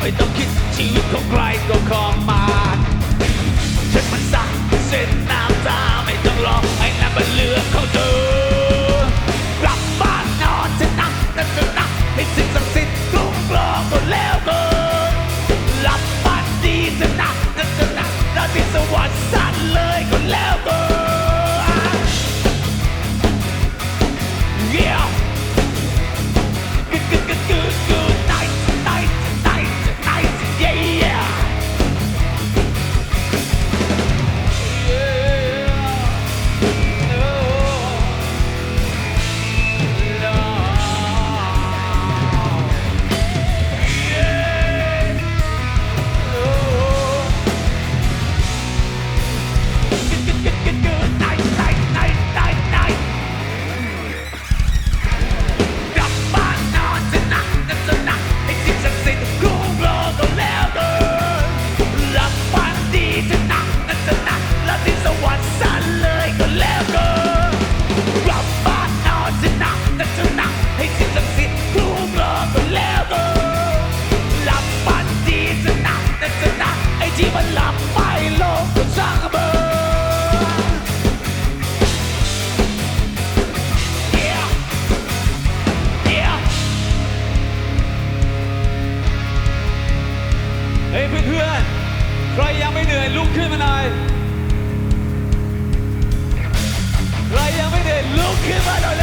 ไม่ต้องคิดชีวิตของใครก็ของมา given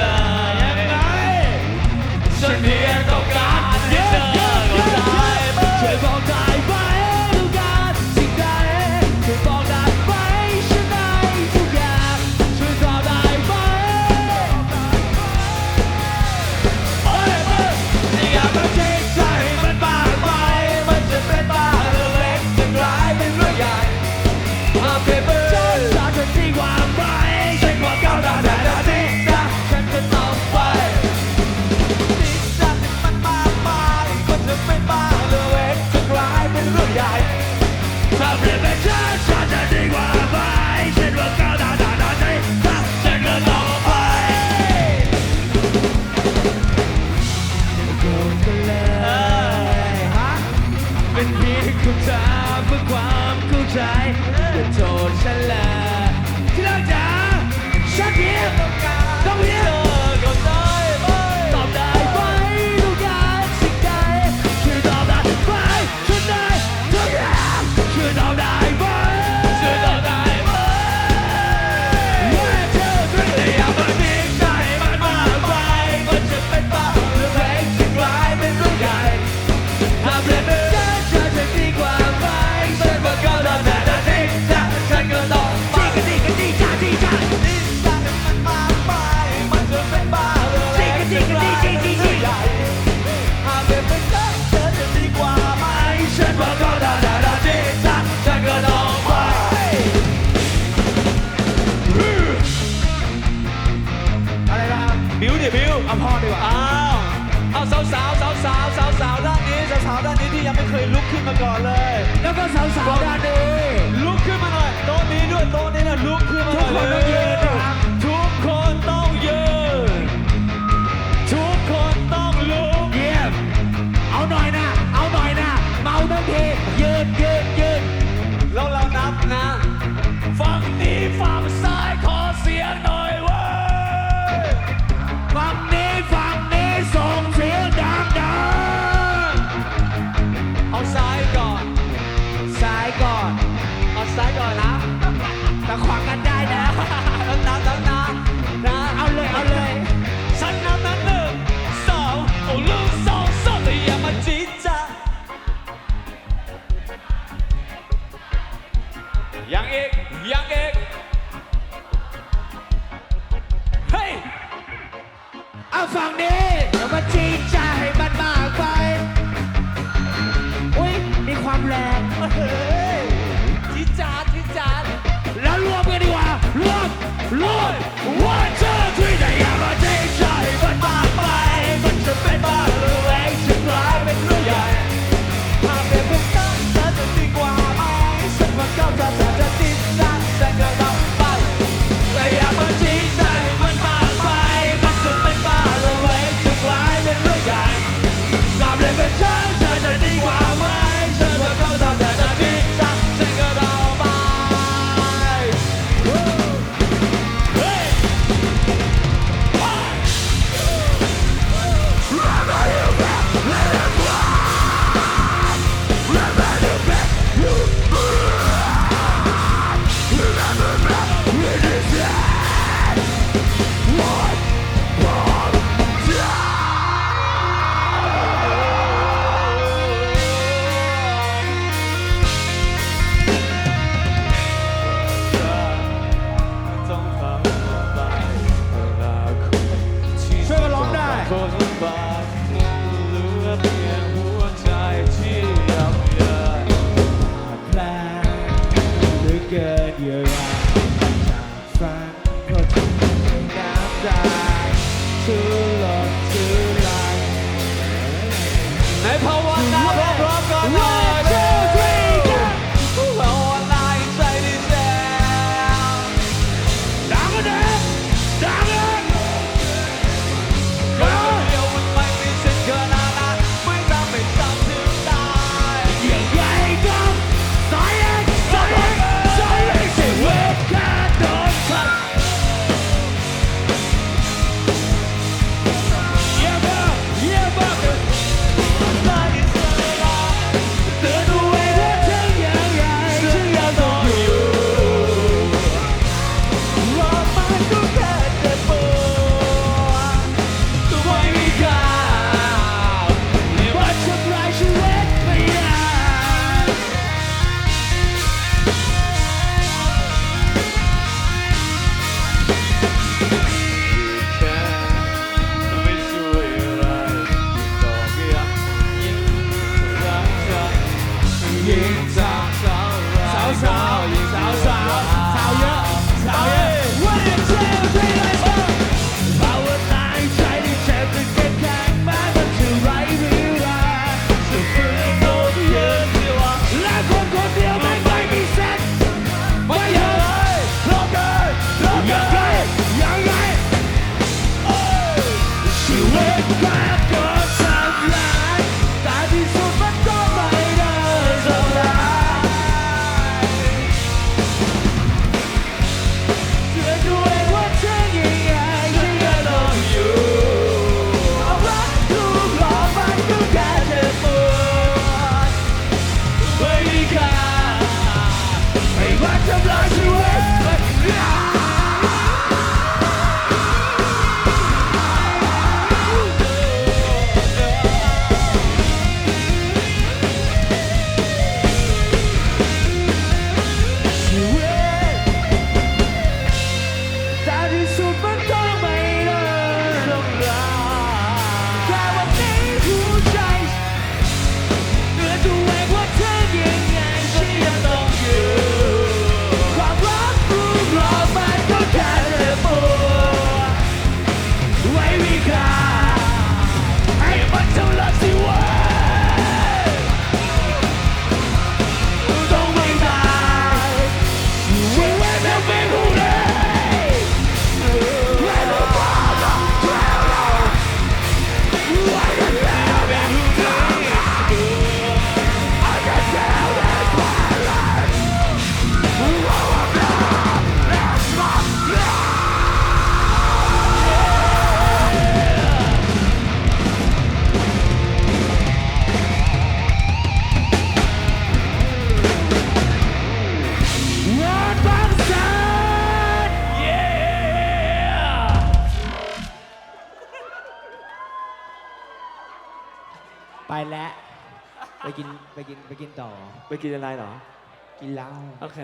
ยังไงฉันเพียง ก่อน ออกซ้ายก่อนนะ for the bar. ยิ่งจากสาวสาวสาวสาวสาวสาวเยอะสาวเยอะ One and two three let's go ภาวนาใจที่เจ็จะเก็บแข็งแม้มันจะไร้เวลาจะฝืนโนยืนเดีวและคนคนเดียวไม่ไม่มีเซ็ไม่เยอะเลยพร้อมเลยพร้อมเยังไงชีวิตใค แล้ว ไปกินไปกินไปกินต่อ ไปกินอะไรเหรอ กินเหล้า โอเค